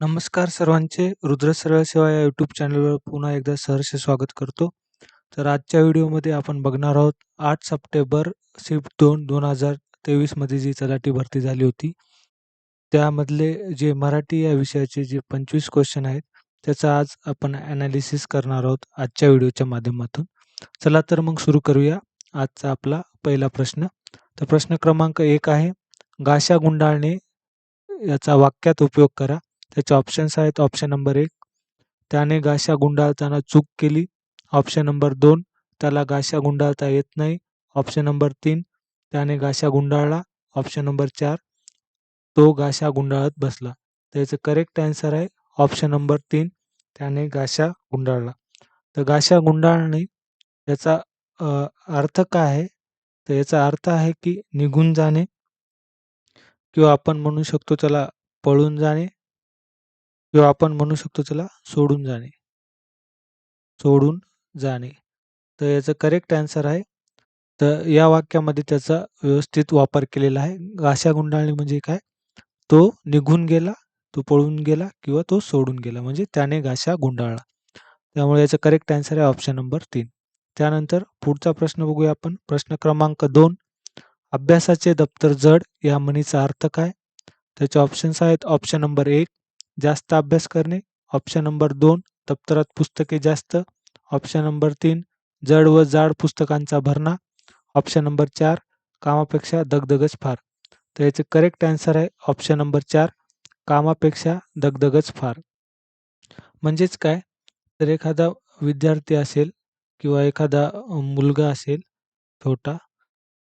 नमस्कार सर्वांचे. रुद्र सरळ सेवा या यूट्यूब चॅनलवर पुन्हा एकदा सहर्ष स्वागत करतो. तर आजच्या व्हिडिओमध्ये आपण बघणार आहोत आठ सप्टेंबर शिफ्ट दोन दोन हजार तेवीसमध्ये जी तलाठी भरती झाली होती त्यामधले जे मराठी या विषयाचे जे पंचवीस क्वेश्चन आहेत त्याचा आज आपण ॲनालिसिस करणार आहोत आजच्या व्हिडिओच्या माध्यमातून. चला तर मग सुरू करूया आजचा आपला पहिला प्रश्न. तर प्रश्न क्रमांक एक आहे गाशा गुंडाळणे याचा वाक्यात उपयोग करा. त्याचे ऑप्शन्स आहेत. ऑप्शन नंबर एक त्याने गाशा गुंडाळताना चूक केली. ऑप्शन नंबर दोन त्याला गाशा गुंडाळता येत नाही. ऑप्शन नंबर तीन त्याने गाशा गुंडाळला. ऑप्शन नंबर चार तो गाशा गुंडाळत बसला. त्याचं करेक्ट आन्सर आहे. ऑप्शन नंबर तीन त्याने गाशा गुंडाळला. तर गाशा गुंडाळणे याचा अर्थ काय आहे? तर याचा अर्थ आहे की निघून जाणे किंवा आपण म्हणू शकतो त्याला पळून जाणे. किंवा आपण म्हणू शकतो त्याला सोडून जाणे. सोडून जाणे. तर याचं करेक्ट आन्सर आहे. तर या वाक्यामध्ये त्याचा व्यवस्थित वापर केलेला आहे. घाशा गुंडाळणे म्हणजे काय? तो निघून गेला तो पळून गेला किंवा तो सोडून गेला. म्हणजे त्याने घाशा गुंडाळला. त्यामुळे याचं करेक्ट आन्सर आहे ऑप्शन नंबर तीन. त्यानंतर पुढचा प्रश्न बघूया आपण. प्रश्न क्रमांक दोन. अभ्यासाचे दप्तर जड या म्हणीचा अर्थ काय? त्याचे ऑप्शन्स आहेत. ऑप्शन नंबर एक जास्त अभ्यास करणे. ऑप्शन नंबर दोन दप्तरात पुस्तके जास्त. ऑप्शन नंबर तीन जड व जाड पुस्तकांचा भरणा. ऑप्शन नंबर चार कामापेक्षा दगदगच फार. तर याचे करेक्ट आन्सर आहे ऑप्शन नंबर चार कामापेक्षा दगदगच फार. म्हणजेच काय? तर एखादा विद्यार्थी असेल किंवा एखादा मुलगा असेल छोटा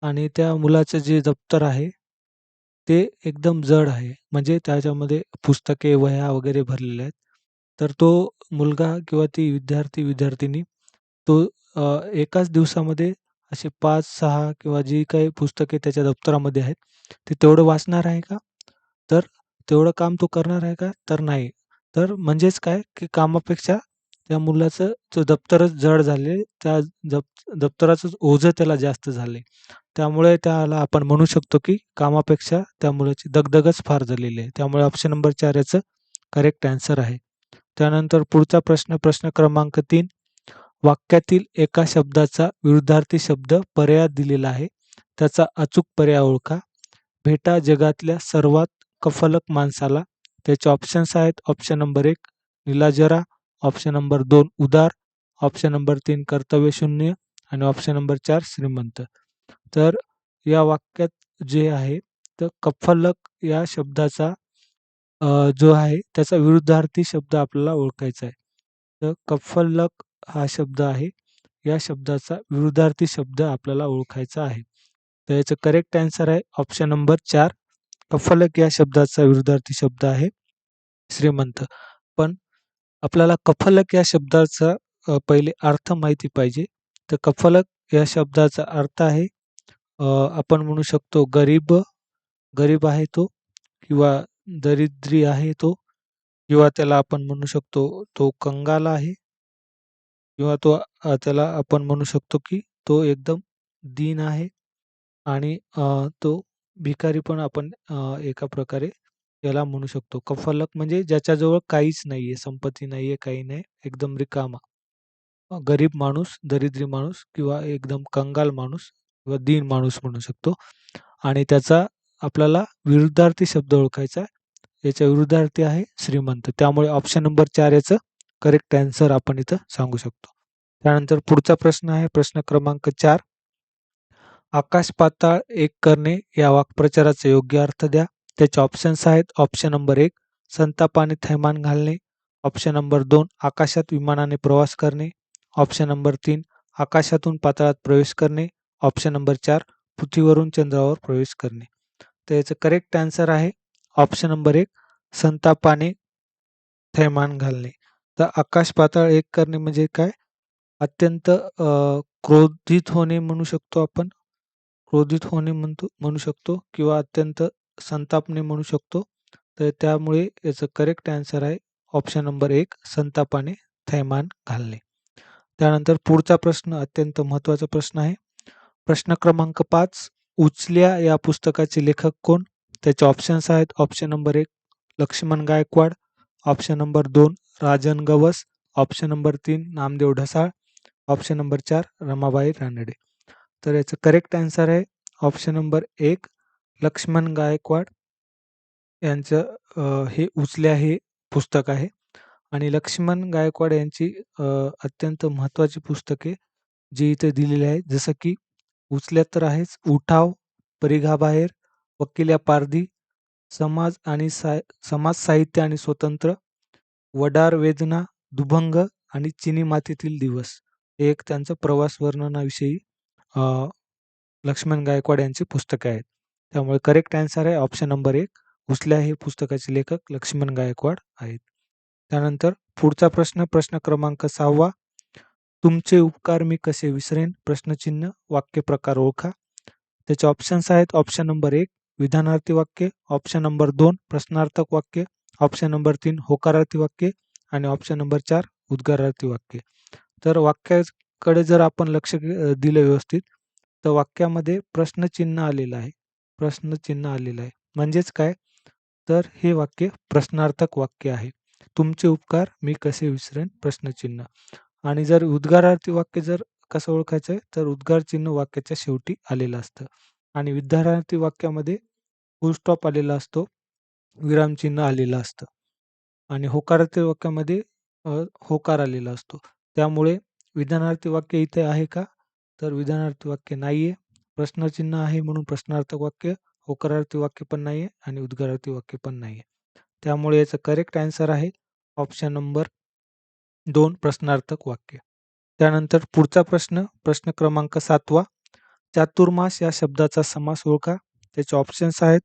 आणि त्या मुलाचं जे दप्तर आहे ते एकदम जड आहे. म्हणजे त्याच्यामध्ये पुस्तके वह्या वगैरे भरलेल्या आहेत. तर तो मुलगा किंवा ती विद्यार्थी विद्यार्थिनी तो एकाच दिवसामध्ये असे पाच सहा किंवा जी काही पुस्तके त्याच्या दप्तरामध्ये आहेत ते तेवढं वाचणार आहे का? तर तेवढं काम तो करणार आहे का? तर नाही. तर म्हणजेच काय? की कामापेक्षा त्या मुलाचं जो दप्तरच जड झाले त्या दप दप्तराचं ओझं त्याला जास्त झाले. त्यामुळे त्याला आपण म्हणू शकतो की कामापेक्षा त्या मुलाची दगदगच फार झालेली आहे. त्यामुळे ऑप्शन नंबर चार याचं करेक्ट आन्सर आहे. त्यानंतर पुढचा प्रश्न प्रश्न क्रमांक तीन. वाक्यातील एका शब्दाचा विरुद्धार्थी शब्द पर्याय दिलेला आहे. त्याचा अचूक पर्याय ओळखा. भेटा जगातल्या सर्वात कफलक माणसाला. त्याचे ऑप्शन्स आहेत. ऑप्शन नंबर एक निलाजरा. ऑप्शन नंबर दोन उदार ऑप्शन नंबर तीन कर्तव्य शून्य आणि ऑप्शन नंबर चार श्रीमंत. तर या वाक्यात जे आहे तर कफलक या शब्दाचा जो आहे त्याचा विरुद्धार्थी शब्द आपल्याला ओळखायचा आहे. तर कफलक हा शब्द आहे या शब्दाचा विरुद्धार्थी शब्द आपल्याला ओळखायचा आहे. तर याचं करेक्ट आन्सर आहे ऑप्शन नंबर चार. कफलक या शब्दाचा विरुद्धार्थी शब्द आहे श्रीमंत. पण आपल्याला कफलक या शब्दाचा पहिले अर्थ माहिती पाहिजे. तर कफलक या शब्दाचा अर्थ आहे आपण म्हणू शकतो गरीब गरीब आहे तो किंवा दरिद्री आहे तो किंवा त्याला आपण म्हणू शकतो तो कंगाल आहे किंवा तो त्याला आपण म्हणू शकतो की तो एकदम दीन आहे आणि तो भिकारी पण आपण एका प्रकारे याला म्हणू शकतो. कफलक म्हणजे ज्याच्याजवळ काहीच नाहीये संपत्ती नाहीये काही नाही एकदम रिकामा. गरीब माणूस दरिद्री माणूस किंवा एकदम कंगाल माणूस किंवा दीन माणूस म्हणू शकतो. आणि त्याचा आपल्याला विरुद्धार्थी शब्द ओळखायचा याच्या विरुद्धार्थी आहे श्रीमंत. त्यामुळे ऑप्शन नंबर चार याचं करेक्ट आन्सर आपण इथं सांगू शकतो. त्यानंतर पुढचा प्रश्न आहे. प्रश्न क्रमांक चार. आकाश पाताळ एक करणे या वाक्प्रचाराचा योग्य अर्थ द्या. त्याचे ऑप्शन्स आहेत. ऑप्शन नंबर एक संतापाने थैमान घालणे. ऑप्शन नंबर दोन आकाशात विमानाने प्रवास करणे. ऑप्शन नंबर तीन आकाशातून पातळात प्रवेश करणे. ऑप्शन नंबर चार पृथ्वीवरून चंद्रावर प्रवेश करणे. तर याचं करेक्ट आन्सर आहे. ऑप्शन नंबर एक संतापाने थैमान घालणे. तर आकाश पातळ एक करणे म्हणजे काय? अत्यंत क्रोधित होणे म्हणू शकतो आपण. क्रोधित होणे म्हणतो म्हणू शकतो किंवा अत्यंत संतापणे म्हणू शकतो. तर त्यामुळे याचं करेक्ट ॲन्सर आहे. ऑप्शन नंबर एक संतापाने थैमान घालणे. त्यानंतर पुढचा प्रश्न अत्यंत महत्त्वाचा प्रश्न आहे. प्रश्न क्रमांक पाच उचल्या या पुस्तकाचे लेखक कोण? त्याचे ऑप्शन्स आहेत. ऑप्शन नंबर एक लक्ष्मण गायकवाड. ऑप्शन नंबर दोन राजन गवस. ऑप्शन नंबर तीन नामदेव ढसाळ. ऑप्शन नंबर चार रमाबाई रानडे. तर याचं करेक्ट आन्सर आहे. ऑप्शन नंबर एक लक्ष्मण गायकवाड यांचं अ, हे उचल्या हे पुस्तक आहे. आणि लक्ष्मण गायकवाड यांची अ, अत्यंत महत्त्वाची पुस्तके जी इथे दिलेली आहेत जसं की उचल्यात तर आहेच उठाव परिघाबाहेर वकिल्या पारधी समाज आणि साय समाज साहित्य आणि स्वतंत्र वडार वेदना दुभंग आणि चिनी मातीतील दिवस. हे एक त्यांचं प्रवास वर्णनाविषयी अ, लक्ष्मण गायकवाड यांची पुस्तके आहेत. त्यामुळे करेक्ट आन्सर आहे. ऑप्शन नंबर एक उचल्या हे पुस्तकाचे लेखक लक्ष्मण गायकवाड आहेत. त्यानंतर पुढचा प्रश्न प्रश्न क्रमांक सहावा तुमचे उपकार मी कसे विसरेन? प्रश्नचिन्ह वाक्य प्रकार ओळखा. त्याचे ऑप्शन्स आहेत. ऑप्शन नंबर एक विधानार्थी वाक्य. ऑप्शन नंबर दोन प्रश्नार्थक वाक्य. ऑप्शन नंबर तीन होकारार्थी वाक्य. आणि ऑप्शन नंबर चार उद्गारार्थी वाक्य. तर वाक्याकडे जर आपण लक्ष दिलं व्यवस्थित तर वाक्यामध्ये प्रश्नचिन्ह आलेलं आहे. प्रश्नचिन्ह आलेलं आहे. म्हणजेच काय? तर हे वाक्य प्रश्नार्थक वाक्य आहे. तुमचे उपकार मी कसे विसरेन? प्रश्नचिन्ह. आणि जर उद्गारार्थी वाक्य जर कसं ओळखायचं आहे? तर उद्गार चिन्ह वाक्याच्या शेवटी आलेलं असतं. आणि विद्यार्थी वाक्यामध्ये फुल स्टॉप आलेला असतो. विरामचिन्ह आलेलं असतं. आणि होकारार्थी वाक्यामध्ये होकार आलेला असतो. त्यामुळे विधानार्थी वाक्य इथे आहे का? तर विधानार्थी वाक्य नाही आहे प्रश्नचिन्ह आहे म्हणून प्रश्नार्थक वाक्य होकारार्थी वाक्य पण नाही आहे आणि उद्गारार्थी वाक्य पण नाही आहे त्यामुळे याचं करेक्ट आन्सर आहे ऑप्शन नंबर दोन प्रश्नार्थक वाक्य. त्यानंतर पुढचा प्रश्न प्रश्न क्रमांक सातवा. चातुर्मास या शब्दाचा समास ओळखा. त्याचे ऑप्शन्स आहेत.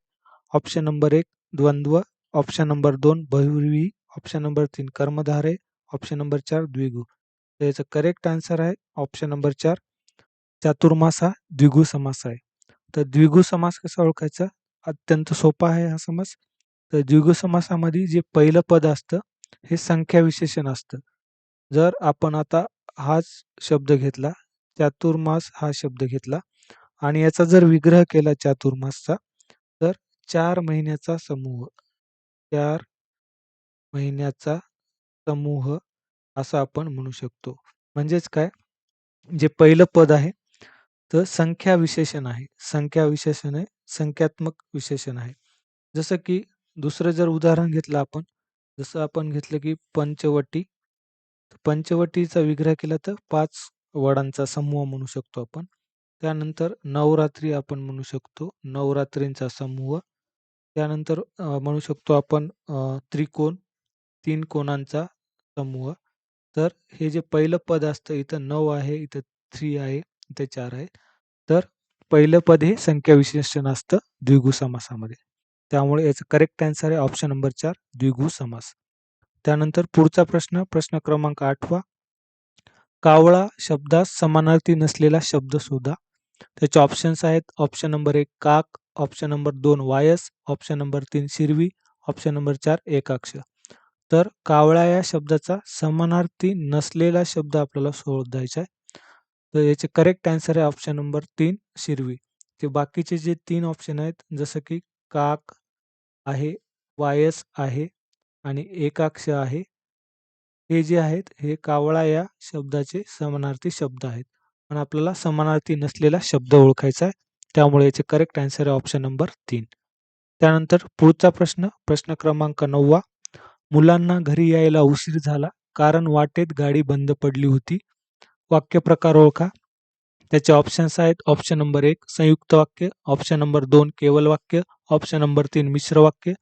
ऑप्शन नंबर एक द्वंद्व. ऑप्शन नंबर दोन बहुव्रीही ऑप्शन नंबर तीन कर्मधारे. ऑप्शन नंबर चार द्विगु. तर याचं करेक्ट आन्सर आहे. ऑप्शन नंबर चार चातुर्मास हा द्विगु समास आहे. तर द्विगु समास कसा ओळखायचा? अत्यंत सोपा आहे हा समास. तर द्विगु समासामध्ये जे पहिलं पद असतं हे संख्या विशेषण असतं. जर आपण आता हाच शब्द घेतला चातुर्मास हा शब्द घेतला आणि याचा जर विग्रह केला चातुर्मासचा तर चार महिन्याचा समूह चार महिन्याचा समूह असं आपण म्हणू शकतो. म्हणजेच काय? जे पहिलं पद आहे तर संख्या विशेषण आहे. संख्या विशेषण आहे. संख्यात्मक विशेषण आहे. जसं की दुसरं जर उदाहरण घेतलं आपण जसं आपण घेतलं की पंचवटी पंचवटीचा विग्रह केला तर पाच वडांचा समूह म्हणू शकतो आपण. त्यानंतर नवरात्री आपण म्हणू शकतो. नवरात्रींचा समूह. त्यानंतर म्हणू शकतो आपण त्रिकोण तीन कोणांचा समूह. तर हे जे पहिलं पद असतं इथं नऊ आहे इथं थ्री आहे. ते चार आहे तर पहिलं पद हे संख्या विशेषण असतं द्विगु समासामध्ये. त्यामुळे याचं करेक्ट आन्सर आहे ऑप्शन नंबर चार द्विगु समास. त्यानंतर पुढचा प्रश्न प्रश्न क्रमांक आठवा. कावळा शब्दास समानार्थी नसलेला शब्द शोधा. त्याचे ऑप्शन्स आहेत ऑप्शन नंबर एक काक ऑप्शन नंबर दोन वायस ऑप्शन नंबर तीन शिरवी ऑप्शन नंबर चार एकाक्ष. तर कावळा या शब्दाचा समानार्थी नसलेला शब्द आपल्याला शोधायचा आहे. तर याचे करेक्ट आन्सर आहे ऑप्शन नंबर तीन शिरवी. ते बाकीचे जे तीन ऑप्शन आहेत जसं की काक आहे वायस आहे आणि एकाक्ष आहे हे जे आहेत हे कावळा या शब्दाचे समानार्थी शब्द आहेत. पण आपल्याला समानार्थी नसलेला शब्द ओळखायचा आहे त्यामुळे याचे करेक्ट आन्सर आहे ऑप्शन नंबर तीन. त्यानंतर पुढचा प्रश्न प्रश्न क्रमांक नववा. मुलांना घरी यायला उशीर झाला कारण वाटेत गाडी बंद पडली होती. वाक्य प्रकार ओळखा. त्याचे ऑप्शन्स आहेत. ऑप्शन नंबर एक संयुक्त वाक्य. ऑप्शन नंबर दोन केवल वाक्य. ऑप्शन नंबर तीन मिश्र वाक्य.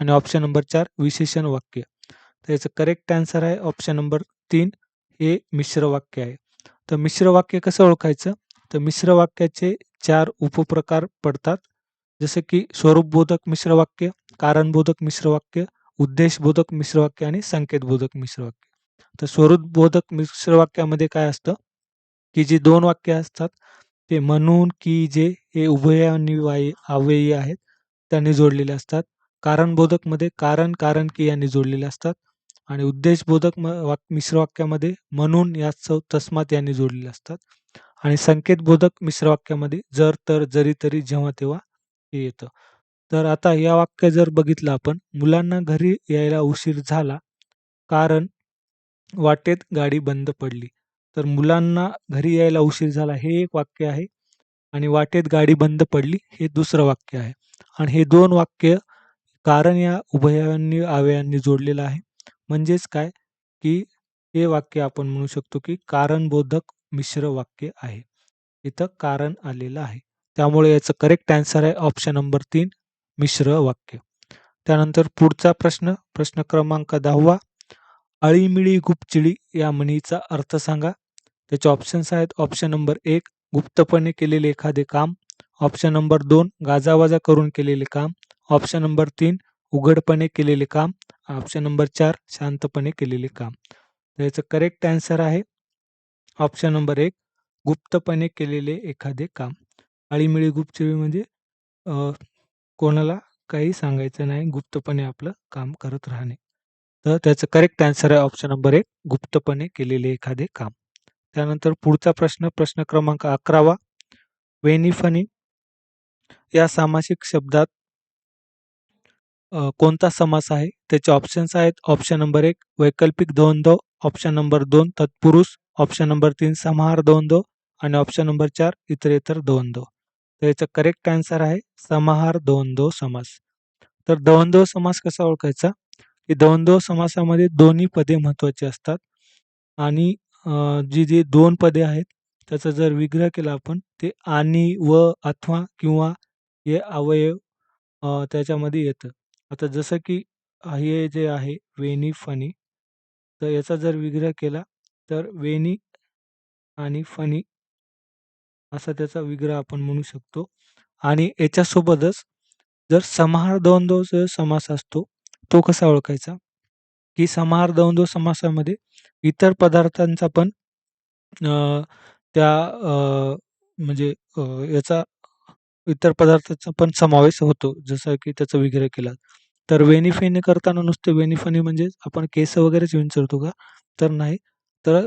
आणि ऑप्शन नंबर चार विशेषण वाक्य. तर याचं करेक्ट आन्सर आहे. ऑप्शन नंबर तीन हे मिश्र वाक्य आहे. तर मिश्र वाक्य कसं ओळखायचं? तर मिश्र वाक्याचे चार उपप्रकार पडतात. जसे की स्वरूपबोधक मिश्र वाक्य कारणबोधक मिश्र वाक्य उद्देशबोधक मिश्र वाक्य आणि संकेतबोधक मिश्र वाक्य. तर स्वरूपबोधक मिश्र वाक्यामध्ये काय असतं? की जी दोन वाक्य असतात ते म्हणून की जे हे उभयान्वयी अव्ययी आहेत त्यांनी जोडलेले असतात. कारणबोधकमध्ये कारण कारण की यांनी जोडलेले असतात. आणि उद्देशबोधक म- वाक मिश्र वाक्यामध्ये म्हणून याच तस्मात यांनी जोडलेले असतात. आणि संकेतबोधक मिश्र वाक्यामध्ये जर तर जरी तरी जेव्हा तेव्हा हे येतं. तर आता या वाक्य जर बघितलं आपण मुलांना घरी यायला उशीर झाला कारण वाटेत गाडी बंद पडली. तर मुलांना घरी यायला उशीर झाला. हे एक वाक्य आहे. आणि वाटेत गाडी बंद पडली हे दुसरं वाक्य आहे. आणि हे दोन वाक्य कारण या उभयांनी अवयांनी जोडलेलं आहे. म्हणजेच काय? की हे वाक्य आपण म्हणू शकतो की कारणबोधक मिश्र वाक्य आहे. इथं कारण आलेलं आहे. त्यामुळे याचं करेक्ट आन्सर आहे ऑप्शन नंबर तीन मिश्र वाक्य. त्यानंतर पुढचा प्रश्न प्रश्न क्रमांक दहावा. अळीमिळी गुपचिळी या म्हणीचा अर्थ सांगा. त्याचे ऑप्शन्स आहेत. ऑप्शन नंबर एक गुप्तपणे केलेले एखादे काम. ऑप्शन नंबर दोन गाजावाजा करून केलेले काम. ऑप्शन नंबर तीन उघडपणे केलेले काम. ऑप्शन नंबर चार शांतपणे केलेले काम. तर याचं करेक्ट आन्सर आहे. ऑप्शन नंबर एक गुप्तपणे केलेले एखादे काम. अळीमिळी गुपचिळी म्हणजे कोणाला काही सांगायचं नाही. गुप्तपणे आपलं काम करत राहणे. तर त्याचं करेक्ट आन्सर आहे ऑप्शन नंबर एक गुप्तपणे केलेले एखादे काम. त्यानंतर पुढचा प्रश्न प्रश्न क्रमांक अकरावा वेनिफनी या सामासिक शब्दात कोणता समास आहे? त्याचे ऑप्शन्स आहेत ऑप्शन नंबर एक वैकल्पिक द्वंद्व ऑप्शन नंबर दोन तत्पुरुष ऑप्शन नंबर तीन समाहार द्वंद्व आणि ऑप्शन नंबर चार इतरेतर द्वंद्व. तर याचं करेक्ट आन्सर आहे समाहार द्वंद्व समास. तर द्वंद्व समास कसा ओळखायचा? की द्वंद्व समासामध्ये दोन्ही पदे महत्त्वाची असतात. आणि जी जी दोन पदे आहेत त्याचा जर विग्रह केला आपण ते आणि व अथवा किंवा हे अवयव त्याच्यामध्ये येतं. आता जसं की हे जे आहे वेणी फणी तर याचा जर विग्रह केला तर वेणी आणि फणी असा त्याचा विग्रह आपण म्हणू शकतो. आणि याच्यासोबतच जर समाहार द्वंद्व जर समास असतो तो कसा ओळखायचा? की समार द्वंद्व समासामध्ये इतर पदार्थांचा पण त्या म्हणजे याचा इतर पदार्थाचा पण समावेश होतो. जसं की त्याचा विग्रह केला. तर वेणीफेणी करताना नुसते वेणीफणी म्हणजे आपण केस वगैरेच विंचरतो का? तर नाही. तर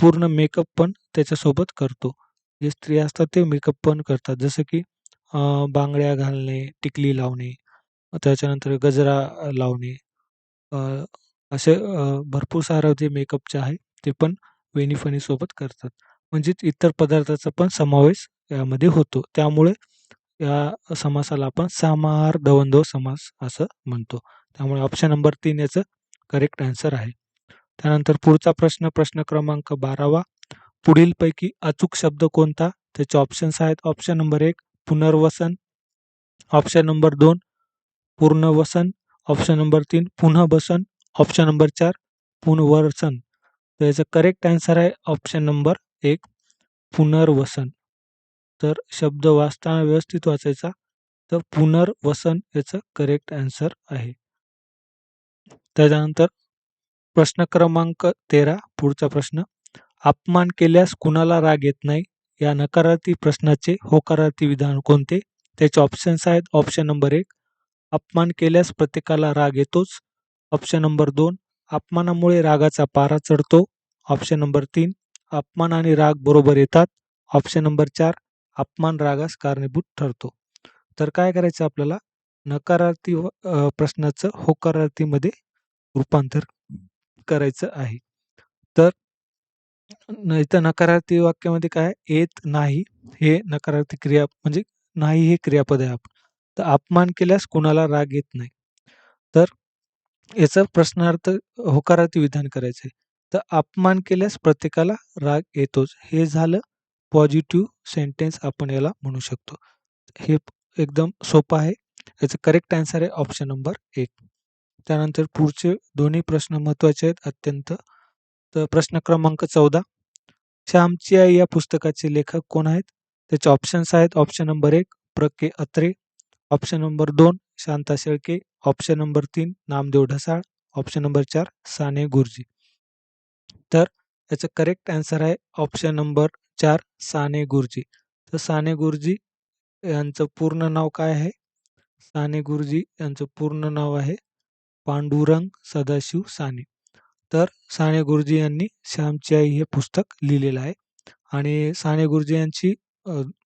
पूर्ण मेकअप पण त्याच्यासोबत करतो. जे स्त्रिया असतात ते मेकअप पण करतात. जसं की बांगड्या घालणे टिकली लावणे त्याच्यानंतर गजरा लावणे. असे भरपूर सारं जे मेकअपचे आहे ते पण वेणीफणीसोबत करतात. म्हणजेच इतर पदार्थाचा पण समावेश यामध्ये होतो. त्यामुळे या समासाला आपण समाहार दवंदव समास असं म्हणतो. त्यामुळे ऑप्शन नंबर तीन याचं करेक्ट आन्सर आहे. त्यानंतर पुढचा प्रश्न प्रश्न क्रमांक बारावा. पुढीलपैकी अचूक शब्द कोणता? त्याचे ऑप्शन्स आहेत. ऑप्शन नंबर एक पुनर्वसन. ऑप्शन नंबर दोन पूर्णवसन ऑप्शन नंबर तीन पुन्हा ऑप्शन नंबर चार पुनर्वसन. तर याचं करेक्ट आन्सर आहे ऑप्शन नंबर एक पुनर्वसन. तर शब्द वाचताना व्यवस्थित वाचायचा. तर पुनर्वसन याचं करेक्ट आन्सर आहे. त्याच्यानंतर प्रश्न क्रमांक तेरा पुढचा प्रश्न. अपमान केल्यास कुणाला राग येत नाही? या नकारार्थी प्रश्नाचे होकारार्थी विधान कोणते? त्याचे ऑप्शन्स आहेत. ऑप्शन नंबर एक अपमान केल्यास प्रत्येकाला राग येतोच. ऑप्शन नंबर दोन अपमानामुळे रागाचा पारा चढतो. ऑप्शन नंबर तीन अपमान आणि राग बरोबर येतात. ऑप्शन नंबर चार अपमान रागास कारणीभूत ठरतो. तर काय करायचं आपल्याला? नकारार्थी प्रश्नाचं होकारार्थीमध्ये रूपांतर करायचं आहे. तर इथं नकारार्थी वाक्यामध्ये काय? येत नाही हे नकारार्थी क्रिया म्हणजे नाही हे क्रियापद आहे आपण तर अपमान केल्यास कुणाला राग येत नाही. तर याचा प्रश्नार्थ होकारार्थी विधान करायचं आहे तर अपमान केल्यास प्रत्येकाला राग येतोच. हे झालं पॉझिटिव्ह सेंटेन्स आपण याला म्हणू शकतो. हे एकदम सोपं आहे. याचं करेक्ट आन्सर आहे ऑप्शन नंबर एक. त्यानंतर पुढचे दोन्ही प्रश्न महत्त्वाचे आहेत अत्यंत. तर प्रश्न क्रमांक चौदा. श्यामची आई या पुस्तकाचे लेखक कोण आहेत? त्याचे ऑप्शन्स आहेत. ऑप्शन नंबर एक प्र के अत्रे. ऑप्शन नंबर दोन शांता शेळके. ऑप्शन नंबर तीन नामदेव ढसाळ. ऑप्शन नंबर चार साने गुरुजी. तर याचं करेक्ट आन्सर आहे ऑप्शन नंबर चार साने गुरुजी. तर साने गुरुजी यांचं पूर्ण नाव काय आहे? साने गुरुजी यांचं पूर्ण नाव आहे पांडुरंग सदाशिव साने. तर साने गुरुजी यांनी श्यामची आई हे पुस्तक लिहिलेलं आहे. आणि साने गुरुजी यांची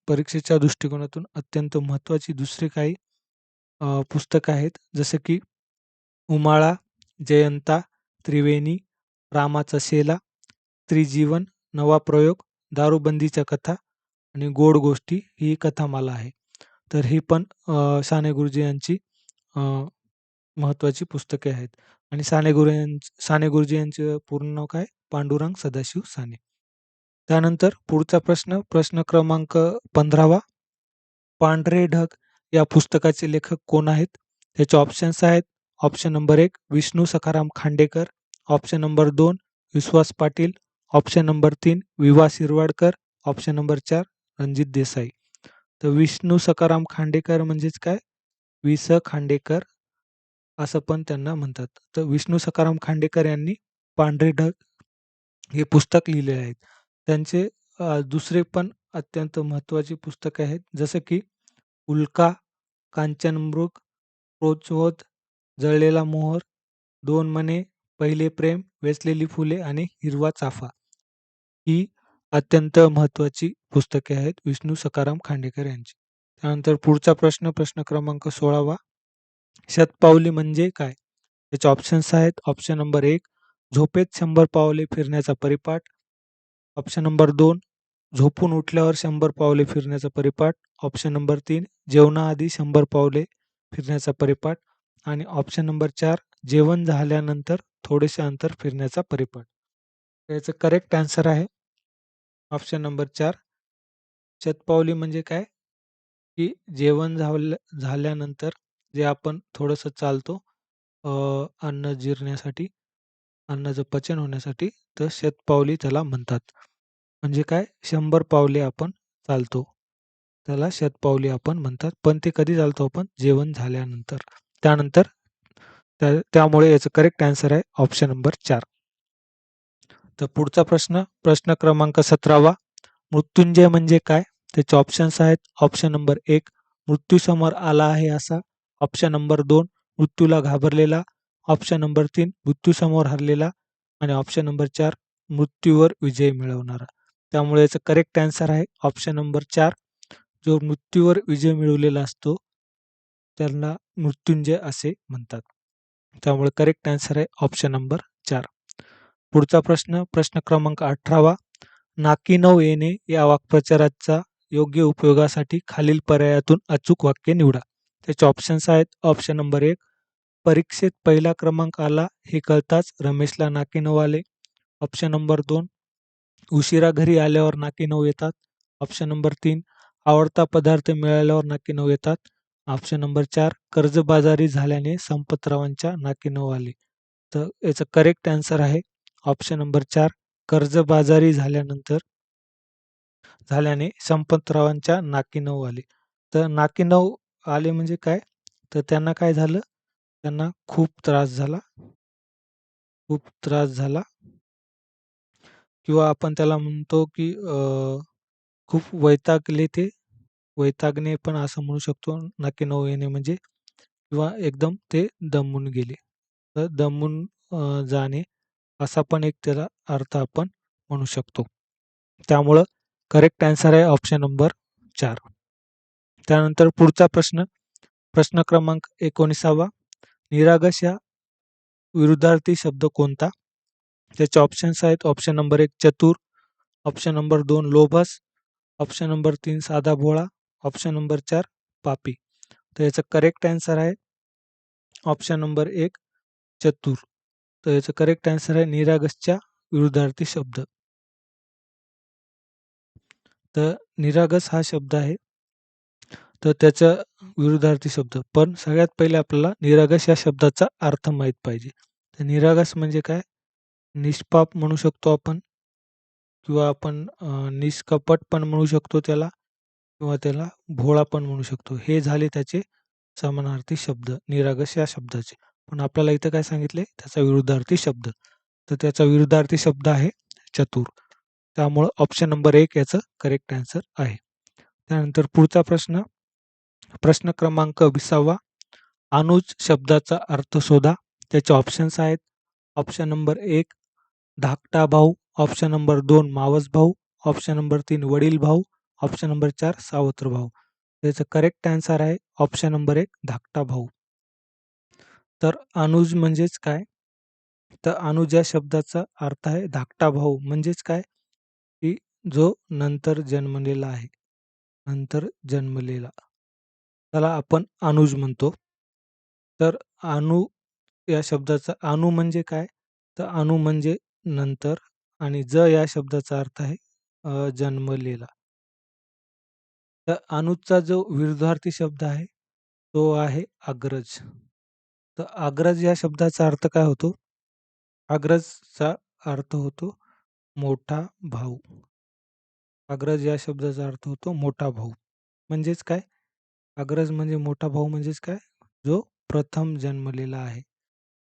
परीक्षेच्या दृष्टिकोनातून अत्यंत महत्त्वाची दुसरे काही पुस्तकं आहेत जसं की उमाळा, जयंता, त्रिवेणी, रामाचा शेला, त्रिजीवन, नवा प्रयोग, दारूबंदीच्या कथा आणि गोड गोष्टी ही कथामाला आहे. तर ही पण साने गुरुजी यांची महत्त्वाची पुस्तके आहेत आणि साने गुरु यां साने गुरुजी यांचं पूर्ण नाव काय? पांडुरंग सदाशिव साने. त्यानंतर पुढचा प्रश्न, प्रश्न क्रमांक 15वा. पांढरे ढग या पुस्तकाचे लेखक कोण आहेत? त्याचे ऑप्शन्स आहेत. ऑप्शन नंबर एक विष्णू सखाराम खांडेकर, ऑप्शन नंबर दोन विश्वास पाटील, ऑप्शन नंबर तीन वि.वा. शिरवाडकर, ऑप्शन नंबर चार रणजित देसाई. तर विष्णू सखाराम खांडेकर म्हणजेच काय? वि. स. खांडेकर असं पण त्यांना म्हणतात. तर विष्णू सखाराम खांडेकर यांनी पांढरे ढग हे पुस्तक लिहिले आहेत. त्यांचे अ, दुसरे पण अत्यंत महत्त्वाची पुस्तके आहेत जसं की उल्का, कांचनमृग, प्रोच्चोद, जळलेला मोहर, दोन मने, पहिले प्रेम, वेचलेली फुले आणि हिरवा चाफा. ही अत्यंत महत्त्वाची पुस्तके आहेत विष्णू सखाराम खांडेकर यांची. त्यानंतर पुढचा प्रश्न, प्रश्न क्रमांक 16वा. शतपावली म्हणजे काय? त्याचे ऑप्शन्स आहेत. ऑप्शन नंबर 1 झोपेत 100 पावले फिरण्याचा परिपाठ. ऑप्शन नंबर दोन झोपून उठल्यावर शंभर पावले फिरण्याचा परिपाठ. ऑप्शन नंबर तीन जेवणाआधी शंभर पावले फिरण्याचा परिपाठ आणि ऑप्शन नंबर चार जेवण झाल्यानंतर थोडेसे अंतर फिरण्याचा परिपाठ. याचं करेक्ट आन्सर आहे ऑप्शन नंबर चार शतपावली म्हणजे काय? की जेवण झाल्या झाल्यानंतर जे आपण थोडंसं चालतो अन्न जिरण्यासाठी, अन्नाचं पचन होण्यासाठी, तर शतपावली त्याला म्हणतात. म्हणजे काय? शंभर पावले आपण चालतो. त्याला शतपावली आपण म्हणतात. पण ते कधी चालतो आपण? जेवण झाल्यानंतर. त्यानंतर त्यामुळे याचं करेक्ट आन्सर आहे ऑप्शन नंबर चार तर पुढचा प्रश्न, प्रश्न क्रमांक 17वा. मृत्युंजय म्हणजे काय? त्याचे ऑप्शन्स आहेत. ऑप्शन नंबर 1 मृत्यूसमोर आला आहे असा. ऑप्शन नंबर दोन मृत्यूला घाबरलेला. ऑप्शन नंबर 3 मृत्यूसमोर हरलेला आणि ऑप्शन नंबर चार मृत्यूवर विजय मिळवणारा. त्यामुळे याचं करेक्ट आन्सर आहे ऑप्शन नंबर चार जो मृत्यूवर विजय मिळवलेला असतो त्यांना मृत्युंजय असे म्हणतात. त्यामुळे करेक्ट आन्सर आहे ऑप्शन नंबर चार पुढचा प्रश्न, प्रश्न क्रमांक अठरावा नाकी नऊ येणे या वाक्प्रचाराचा योग्य उपयोगासाठी खालील पर्यायातून अचूक वाक्य निवडा. त्याचे ऑप्शन्स आहेत. ऑप्शन नंबर एक परीक्षेत पहिला क्रमांक आला हे कळताच रमेशला नाकेनऊ आले. ऑप्शन नंबर दोन उशिरा घरी आल्यावर नाकेनऊ येतात. ऑप्शन नंबर तीन आवडता पदार्थ मिळाल्यावर नाकेनऊ येतात. ऑप्शन नंबर चार कर्जबाजारी झाल्याने संपतरावांच्या नाकेनऊ आले. तर याचं करेक्ट आन्सर आहे ऑप्शन नंबर चार कर्जबाजारी झाल्यानंतर झाल्याने संपतरावांच्या नाकीनऊ आले. तर नाकीनऊ आले म्हणजे काय? तर त्यांना काय झालं? त्यांना खूप त्रास झाला. खूप त्रास झाला. किंवा आपण त्याला म्हणतो की अ, खूप वैतागले ते. वैतागणे पण असं म्हणू शकतो नाकीनऊ येणे म्हणजे किंवा एकदम ते दमून गेले. तर दमून अ, जाणे असा पण एक त्याला अर्थ आपण म्हणू शकतो. त्यामुळं करेक्ट आन्सर आहे ऑप्शन नंबर 4. त्यानंतर पुढचा प्रश्न, प्रश्न क्रमांक 19वा. निरागस या विरुद्धार्थी शब्द कोणता? त्याचे ऑप्शन्स आहेत. ऑप्शन नंबर एक चतुर, ऑप्शन नंबर दोन लोभस, ऑप्शन नंबर तीन साधा भोळा ऑप्शन नंबर चार पापी. तर याचं करेक्ट आन्सर आहे ऑप्शन नंबर एक चतुर. तर याचं करेक्ट आन्सर आहे निरागसच्या विरुद्धार्थी शब्द. तर निरागस हा शब्द आहे. तर त्याचा विरुद्धार्थी शब्द. पण सगळ्यात पहिले आपल्याला निरागस या शब्दाचा अर्थ माहीत पाहिजे. तर निरागस म्हणजे काय? निष्पाप म्हणू शकतो आपण किंवा आपण निष्कपट पण म्हणू शकतो त्याला किंवा त्याला भोळा पण म्हणू शकतो. हे झाले त्याचे समानार्थी शब्द निरागस या शब्दाचे. पण आपल्याला इथं काय सांगितले? त्याचा विरुद्धार्थी शब्द. तर त्याचा विरुद्धार्थी शब्द आहे चतुर. त्यामुळं ऑप्शन नंबर एक याचं करेक्ट आन्सर आहे. त्यानंतर पुढचा प्रश्न, प्रश्न क्रमांक 20वा. अनुज शब्दाचा अर्थ शोधा. त्याचे ऑप्शन्स आहेत. ऑप्शन नंबर एक धाकटा भाऊ, ऑप्शन नंबर दोन मावस भाऊ, ऑप्शन नंबर तीन वडील भाऊ, ऑप्शन नंबर चार सावत्र भाऊ. त्याचं करेक्ट आन्सर आहे. ऑप्शन नंबर एक धाकटा भाऊ. तर अनुज म्हणजेच काय? तर अनुज या शब्दाचा अर्थ आहे धाकटा भाऊ. म्हणजेच काय? की जो नंतर जन्मलेला आहे. नंतर जन्मलेला. त्याला आपण अनुज म्हणतो. तर अनु या शब्दाचा अनु म्हणजे काय? तर अनु म्हणजे नंतर आणि ज या शब्दाचा अर्थ आहे जन्मलेला. तर अनुजचा जो विरुद्धार्थी शब्द आहे तो आहे अग्रज. तर अग्रज या शब्दाचा अर्थ काय होतो? अग्रजचा अर्थ होतो मोठा भाऊ. अग्रज या शब्दाचा अर्थ होतो मोठा भाऊ. म्हणजेच काय? अग्रज म्हणजे मोठा भाऊ म्हणजेच काय? जो प्रथम जन्मलेला आहे.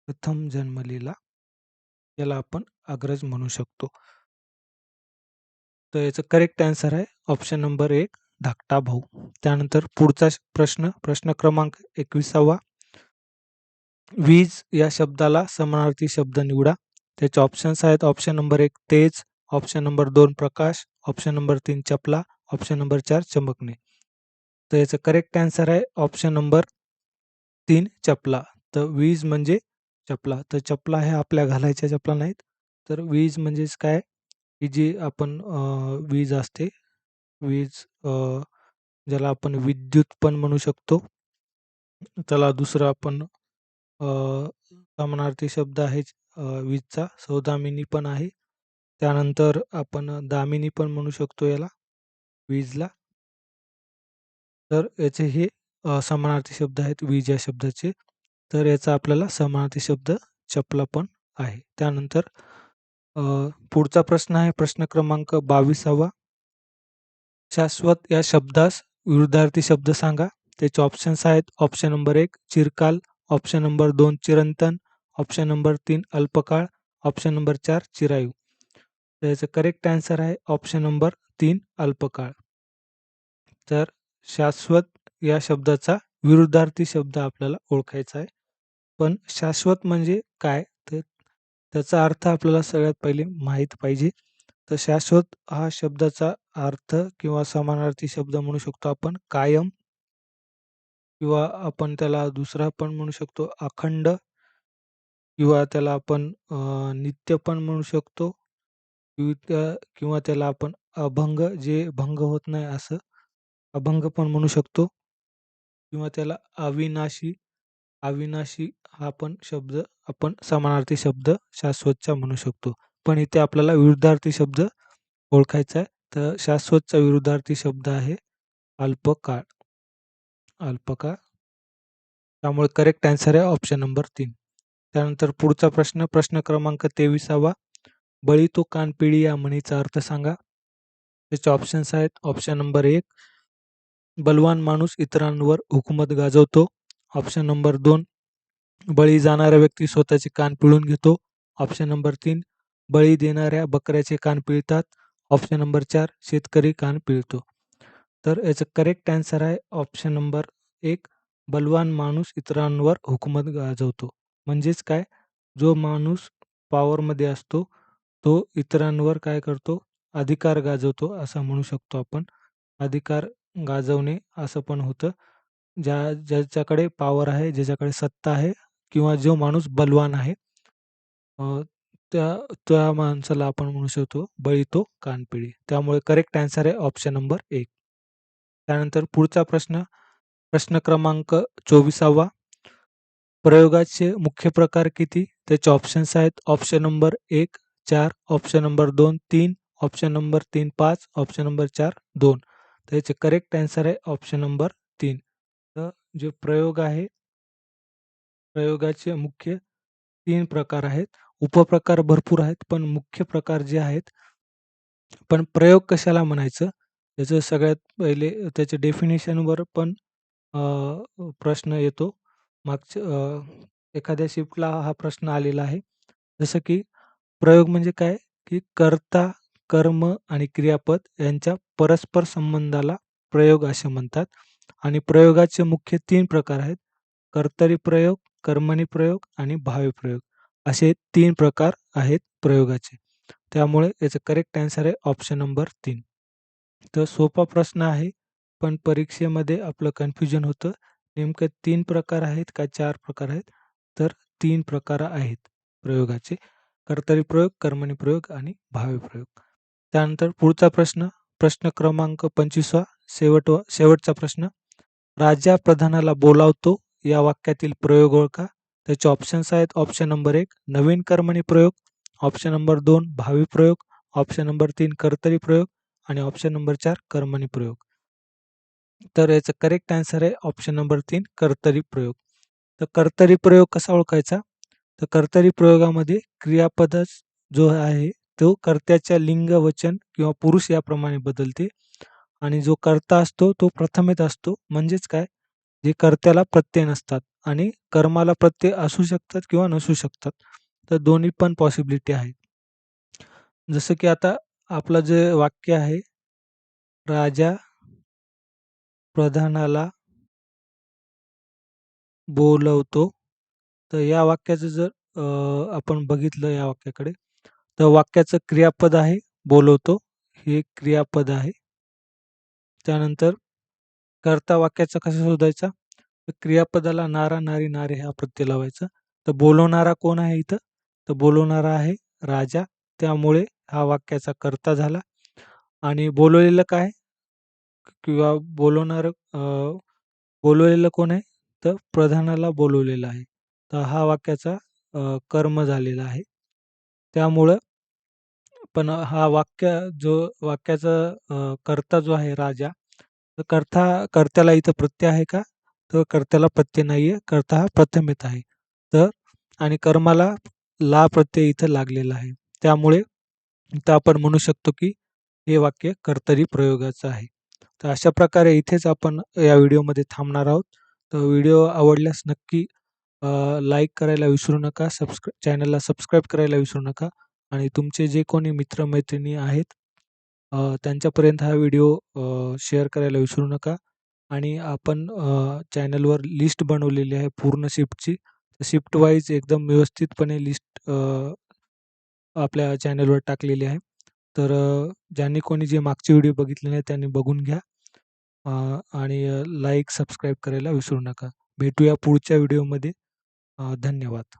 प्रथम जन्मलेला याला आपण अग्रज म्हणू शकतो. तर याचं करेक्ट आन्सर आहे. ऑप्शन नंबर एक धाकटा भाऊ. त्यानंतर पुढचा श- प्रश्न प्रश्न क्रमांक एकविसावा. वीज या शब्दाला समानार्थी शब्द निवडा. त्याचे ऑप्शन्स आहेत. ऑप्शन नंबर एक तेज. ऑप्शन नंबर दोन प्रकाश. ऑप्शन नंबर तीन चपला. ऑप्शन नंबर चार चमकणे. तर याचं करेक्ट आन्सर आहे ऑप्शन नंबर तीन चपला. तर वीज म्हणजे चपला. तर चपला हे आपल्या घालायच्या चपला नाहीत. तर वीज म्हणजेच काय? की जी आपण वीज असते वीज ज्याला आपण विद्युत पण म्हणू शकतो. त्याला दुसरं आपण समानार्थी शब्द आहे वीजचा. सौदामिनी पण आहे. त्यानंतर आपण दामिनी पण म्हणू शकतो याला वीजला. तर याचे हे अ, समानार्थी शब्द आहेत वीज या शब्दाचे तर याचा आपल्याला समानार्थी शब्द चपला पण आहे. त्यानंतर अ, पुढचा प्रश्न आहे प्रश्न क्रमांक बावीसावा. शाश्वत या शब्दास विरुद्धार्थी शब्द सांगा. त्याचे ऑप्शन्स आहेत ऑप्शन नंबर एक चिरकाल ऑप्शन नंबर दोन चिरंतन ऑप्शन नंबर तीन अल्पकाळ ऑप्शन नंबर चार चिरायू. तर याचं करेक्ट आन्सर आहे ऑप्शन नंबर तीन अल्पकाळ. तर शाश्वत या शब्दाचा विरुद्धार्थी शब्द आपल्याला ओळखायचा आहे. पण शाश्वत म्हणजे काय? तर त्याचा अर्थ आपल्याला सगळ्यात पहिले माहीत पाहिजे. तर शाश्वत हा शब्दाचा अर्थ किंवा समानार्थी शब्द म्हणू शकतो आपण कायम किंवा आपण त्याला दुसरा पण म्हणू शकतो अखंड किंवा त्याला आपण नित्य पण म्हणू शकतो. किंवा त्याला आपण अभंग जे भंग होत नाही असं अभंग पण म्हणू शकतो. किंवा त्याला अविनाशी अविनाशी हा पण शब्द आपण समानार्थी शब्द शाश्वतचा म्हणू शकतो. पण इथे आपल्याला विरुद्धार्थी शब्द ओळखायचा आहे. तर शाश्वतचा विरुद्धार्थी शब्द आहे अल्पकाळ. अल्पकाळ. त्यामुळे करेक्ट आन्सर आहे ऑप्शन नंबर तीन. त्यानंतर पुढचा प्रश्न प्रश्न क्रमांक तेविसावा. बळी तो कानपिळी या म्हणीचा अर्थ सांगा. त्याचे ऑप्शन्स आहेत. ऑप्शन नंबर एक बलवान माणूस इतरांवर हुकूमत गाजवतो. ऑप्शन नंबर दोन बळी जाणारा व्यक्ती स्वतःचे कान पिळून घेतो. ऑप्शन नंबर तीन बळी देणाऱ्या बकऱ्याचे कान पिळतात. ऑप्शन नंबर चार शेतकरी कान पिळतो. तर याचं करेक्ट आन्सर आहे. ऑप्शन नंबर एक बलवान माणूस इतरांवर हुकूमत गाजवतो. म्हणजेच काय? जो माणूस पॉवरमध्ये असतो तो इतरांवर काय करतो? अधिकार गाजवतो असं म्हणू शकतो आपण. अधिकार गाजवणे असं पण होतं. ज्या ज्याच्याकडे पॉवर आहे ज्याच्याकडे सत्ता आहे किंवा जो माणूस बलवान आहे अ, त्या त्या माणसाला आपण म्हणू शकतो बळी तो कानपिळी त्यामुळे करेक्ट आन्सर आहे ऑप्शन नंबर एक. त्यानंतर पुढचा प्रश्न प्रश्न क्रमांक चोवीसावा. प्रयोगाचे मुख्य प्रकार किती? त्याचे ऑप्शन्स आहेत ऑप्शन नंबर एक चार ऑप्शन नंबर दोन तीन ऑप्शन नंबर तीन पाच ऑप्शन नंबर चार दोन. तर याचे करेक्ट आन्सर आहे ऑप्शन नंबर तीन. तर जे प्रयोग आहे प्रयोगाचे मुख्य तीन प्रकार आहेत. उपप्रकार भरपूर आहेत पण मुख्य प्रकार जे आहेत पण प्रयोग कशाला म्हणायचं? याचं सगळ्यात पहिले त्याच्या डेफिनेशनवर पण प्रश्न येतो. मागच्या एखाद्या शिफ्टला हा प्रश्न आलेला आहे. जसं की प्रयोग म्हणजे काय? की कर्ता कर्म आणि क्रियापद यांच्या परस्पर संबंधाला प्रयोग असे म्हणतात. आणि प्रयोगाचे मुख्य तीन प्रकार आहेत. कर्तरी प्रयोग कर्मणी प्रयोग आणि भावी प्रयोग. असे तीन प्रकार आहेत प्रयोगाचे. त्यामुळे याचं करेक्ट आन्सर आहे ऑप्शन नंबर तीन. तर सोपा प्रश्न आहे पण परीक्षेमध्ये आपलं कन्फ्युजन होतं. नेमकं तीन प्रकार आहेत का चार प्रकार आहेत? तर तीन प्रकार आहेत प्रयोगाचे. कर्तरी प्रयोग कर्मणी प्रयोग आणि भावी प्रयोग. त्यानंतर पुढचा प्रश्न प्रश्न क्रमांक पंचवीसवा शेवट शेवटचा प्रश्न. राजा प्रधानाला बोलावतो या वाक्यातील प्रयोग ओळखा. त्याचे ऑप्शन्स आहेत ऑप्शन नंबर एक नवीन कर्मणी प्रयोग ऑप्शन नंबर दोन भावी प्रयोग ऑप्शन नंबर तीन कर्तरी प्रयोग आणि ऑप्शन नंबर चार कर्मणी प्रयोग. तर याचं करेक्ट आन्सर आहे ऑप्शन नंबर तीन कर्तरी प्रयोग. तर कर्तरी प्रयोग कसा ओळखायचा? तर कर्तरी प्रयोगामध्ये क्रियापद जो आहे तो कर्त्याच्या लिंग वचन किंवा पुरुष याप्रमाणे बदलते. आणि जो कर्ता असतो तो प्रथमेत असतो. म्हणजेच काय? जे कर्त्याला प्रत्यय नसतात आणि कर्माला प्रत्यय असू शकतात किंवा नसू शकतात. तर दोन्ही पण पॉसिबिलिटी आहेत. जसं की आता आपलं जे वाक्य आहे राजा प्रधानाला बोलवतो. तर या वाक्याचं जर आपण बघितलं या वाक्याकडे तर वाक्याचं क्रियापद आहे बोलवतो. हे क्रियापद आहे. त्यानंतर कर्ता वाक्याचा कसा शोधायचा? तर क्रियापदाला नारा नारी नारे हा प्रत्यय लावायचा. तर बोलवणारा कोण आहे इथं? तर बोलवणारा आहे राजा. त्यामुळे हा वाक्याचा कर्ता झाला. आणि बोलवलेलं काय? किंवा बोलवणार बोलवलेलं कोण आहे? तर प्रधानाला बोलवलेलं आहे. तर हा वाक्याचा कर्म झालेला आहे. त्यामुळं पण हा वाक्य जो वाक्याचा कर्ता जो आहे राजा तर कर्ता कर्त्याला इथं प्रत्यय आहे का? तर कर्त्याला प्रत्यय नाही आहे कर्ता हा प्रथमेत आहे. तर आणि कर्माला ला प्रत्यय इथं लागलेला आहे. त्यामुळे इथं आपण म्हणू शकतो की हे वाक्य कर्तरी प्रयोगाचं आहे. तर अशा प्रकारे इथेच आपण या व्हिडिओमध्ये थांबणार आहोत. तर व्हिडिओ आवडल्यास नक्की लाईक करायला विसरू नका सबस्क्राईब चॅनलला सबस्क्राईब करायला विसरू नका. आणि तुमचे जे कोणी मित्रमैत्रिणी आहेत त्यांच्यापर्यंत हा व्हिडिओ शेअर करायला विसरू नका. आणि आपण चॅनलवर लिस्ट बनवलेली आहे पूर्ण शिफ्टची. शिफ्ट वाईज एकदम व्यवस्थितपणे लिस्ट आपल्या चॅनलवर टाकलेली आहे. तर ज्यांनी कोणी जे मागचे व्हिडिओ बघितले नाही त्यांनी बघून घ्या. आणि लाईक सबस्क्राईब करायला विसरू नका. भेटूया पुढच्या व्हिडिओमध्ये. धन्यवाद.